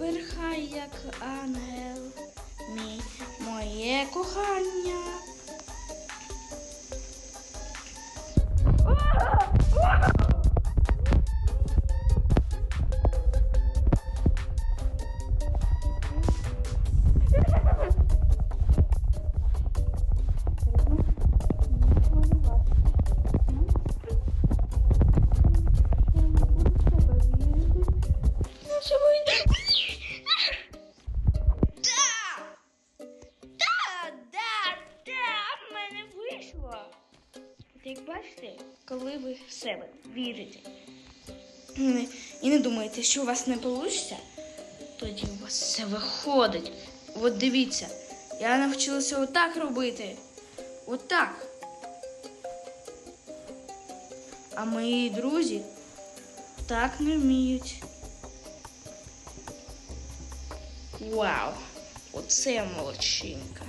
пирхай, як ангел, мій моє кохання. Вийшло. Як бачите, коли ви в себе вірите і не думаєте, що у вас не вийде, тоді у вас все виходить. От дивіться, я навчилася отак робити. Отак. А мої друзі так не вміють. Вау! Оце молодчинка.